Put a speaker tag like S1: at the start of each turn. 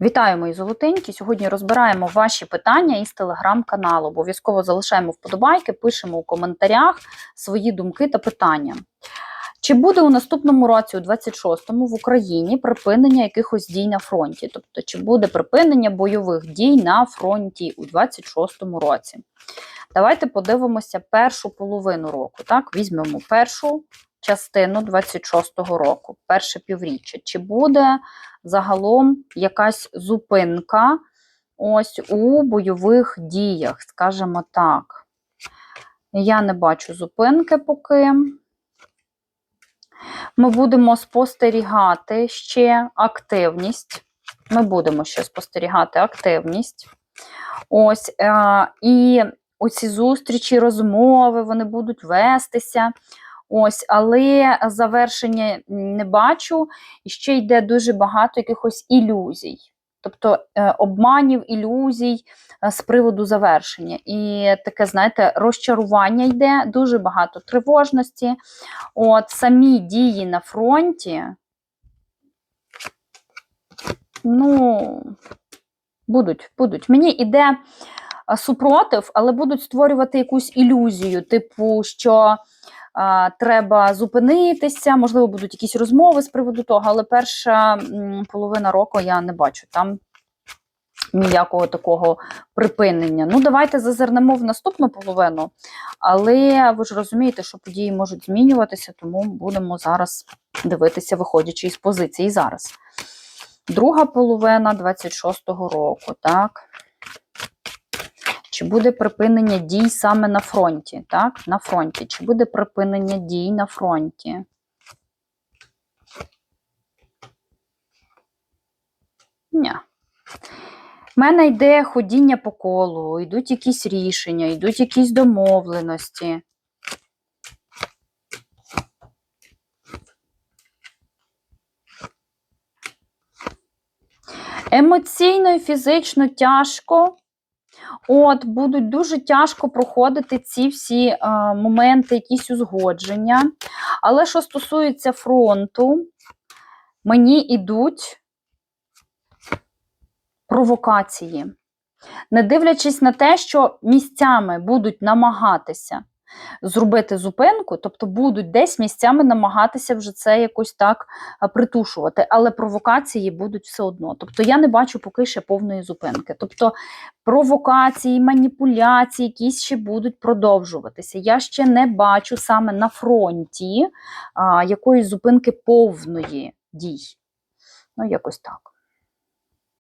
S1: Вітаю, мої золотенькі! Сьогодні розбираємо ваші питання із телеграм-каналу. Обов'язково залишаємо вподобайки, пишемо у коментарях свої думки та питання. Чи буде у наступному році, у 26-му, в Україні припинення якихось дій на фронті? Тобто, чи буде припинення бойових дій на фронті у 26-му році? Давайте подивимося першу половину року. Так, візьмемо першу частину 26-го року, перше півріччя. Чи буде загалом якась зупинка ось у бойових діях, скажімо так. Я не бачу зупинки поки. Ми будемо спостерігати ще активність. Ми будемо ще спостерігати активність. Ось, е, і оці зустрічі, розмови, вони будуть вестися. Ось, але завершення не бачу, і ще йде дуже багато якихось ілюзій. Тобто е, обманів, ілюзій е, з приводу завершення. І таке, знаєте, розчарування йде, дуже багато тривожності. От самі дії на фронті, ну, будуть, будуть. Мені йде е, супротив, але будуть створювати якусь ілюзію, типу, що треба зупинитися, можливо, будуть якісь розмови з приводу того, але перша половина року я не бачу там ніякого такого припинення. Ну, давайте зазирнемо в наступну половину, але ви ж розумієте, що події можуть змінюватися, тому будемо зараз дивитися, виходячи із позиції зараз. Друга половина 26-го року, так. Чи буде припинення дій саме на фронті? Так, на фронті. Чи буде припинення дій на фронті? Ні. У мене йде ходіння по колу, йдуть якісь рішення, йдуть якісь домовленості. Емоційно і фізично тяжко. От, будуть дуже тяжко проходити ці всі е, моменти, якісь узгодження. Але що стосується фронту, мені йдуть провокації. Не дивлячись на те, що місцями будуть намагатися зробити зупинку, тобто будуть десь місцями намагатися вже це якось так притушувати, але провокації будуть все одно. Тобто я не бачу поки ще повної зупинки. Тобто провокації, маніпуляції якісь ще будуть продовжуватися. Я ще не бачу саме на фронті якоїсь зупинки повної дій. Ну, якось так.